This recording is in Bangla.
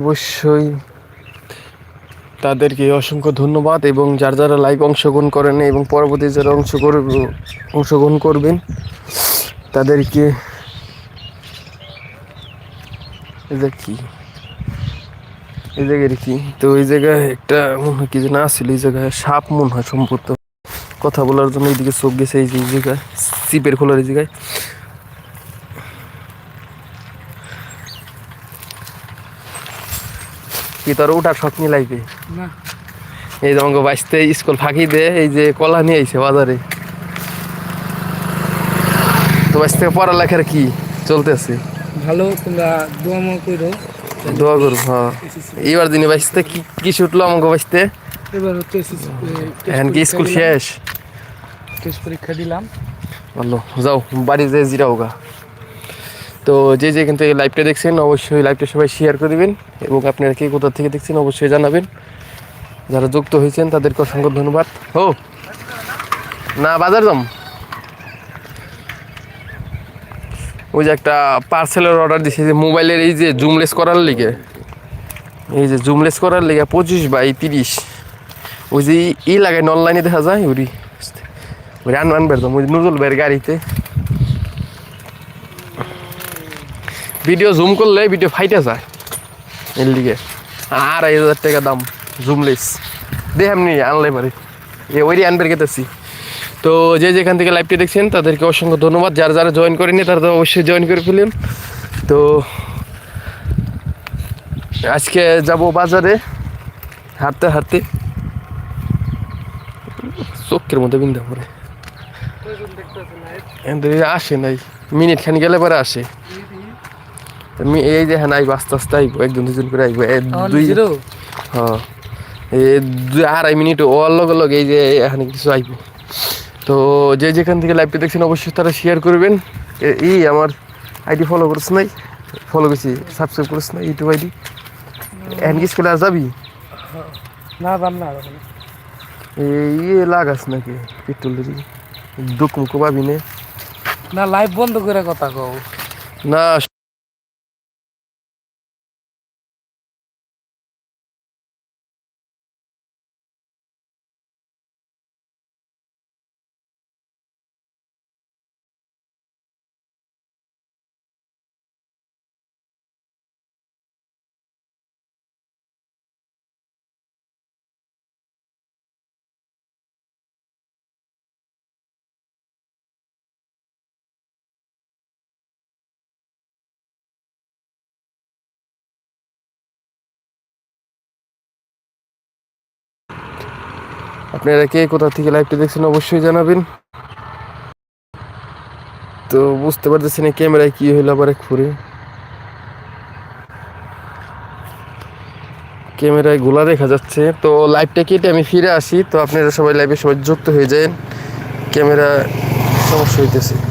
অবশ্যই। তাদেরকে অসংখ্য ধন্যবাদ এবং যার যারা লাইভ অংশগ্রহণ করেন এবং পরবর্তী যারা অংশ অংশগ্রহণ করবেন, তাদেরকে এটা কি? এই জায়গায় কি? তো এই জায়গায় একটা মনে হয় কি যেন আসছিল এই জায়গায় সাপ মনে হয় সম্ভবত। কথা বলার জন্য এইদিকে চোখ গেছে এই জায়গায়, সিপের খোলার এই জায়গায়। কি তোর ওটার শখ নিয়ে লাগবে এই যে আমাকে বাঁচতে স্কুল ফাঁকি দে এই যে কলা নিয়ে আইছে বাজারে। তো বাঁচতে পড়ালেখার কি চলতেছে? ভালো তোমরা দোয়া মো করো। দোয়া করব হ্যাঁ। এইবার দিনে বাঁচতে কি কি উঠল আমাকে বাঁচতে এবার হচ্ছে এখন কি স্কুল শেষ? টেস্ট পরীক্ষা দিলাম। ভালো যাও বাড়ি যেয়ে জিরাও গা। তো যে যে কিন্তু এই লাইভটা দেখছেন, অবশ্যই লাইভটা সবাই শেয়ার করে দিবেন এবং আপনারা কে কোথা থেকে দেখছেন অবশ্যই জানাবেন। যারা যুক্ত হয়েছেন, তাদেরকে অসংখ্য ধন্যবাদ। ও না বাজার যাম ওই যে একটা পার্সেলের অর্ডার দিছে যে মোবাইলের এই যে জুমলেস করার লিগে। এই যে জুমলেস করার লিগে পঁচিশ বাই তিরিশ। ওই যে ই লাগাই অনলাইনে দেখা যায়, ওরি ওই আন আনবার যাম ওই নুরুল ভাইয়ের গাড়িতে। ভিডিও জুম করলে ভিডিও ফাইটে যায়। এর লিগে আড়াই হাজার টাকা দাম জুমলেস দে এমনি আনলে পারে। এ ওই আনবার গেতেছি তো যে যেখান থেকে লাইভটি দেখছেন তাদেরকে অসংখ্য ধন্যবাদ। যারা যারা জয়েন করেনি তারা তো অবশ্যই জয়েন করে ফেলেন। তো আজকে যাব বাজারে হাঁটতে হাঁটতে। চোখের মধ্যে বিন্দা পরে আসে নাই। মিনিট খানি গেলে পরে আসে। মি- এই যে হ্যাঁ আইব আস্তে আস্তে আইব একজন দুজন করে আইব। এ দুই জিরো? হ্যাঁ এই দুই আড়াই মিনিট ওর লগে লগে এই যে এখানে কিছু আইব। তো যে যেখান থেকে লাইভটা দেখছেন অবশ্যই তারা শেয়ার করবেন। এ- ই আমার আইডি ফলো করিস নাই? ফলো করছি সাবস্ক্রাইব করিস না ইউটিউব আইডি? এখন কি স্কুলে আর যাবি? না দাম না। এই ইয়ে লাগাস নাকি? পেট্রোল দুঃখ মুখ পাবি না। লাইভ বন্ধ করে কথা কও। না আপনারা কে কোথা থেকে লাইভটা দেখছেন অবশ্যই জানাবেন। তো বুঝতে পারতেছি না ক্যামেরায় কি হইল আবার ঘুরে ক্যামেরায় গোলা দেখা যাচ্ছে। তো লাইভটা কেটে আমি ফিরে আসি। তো আপনারা সবাই লাইভে সবাই যুক্ত হয়ে যান। ক্যামেরা সমস্যা হইতেছে।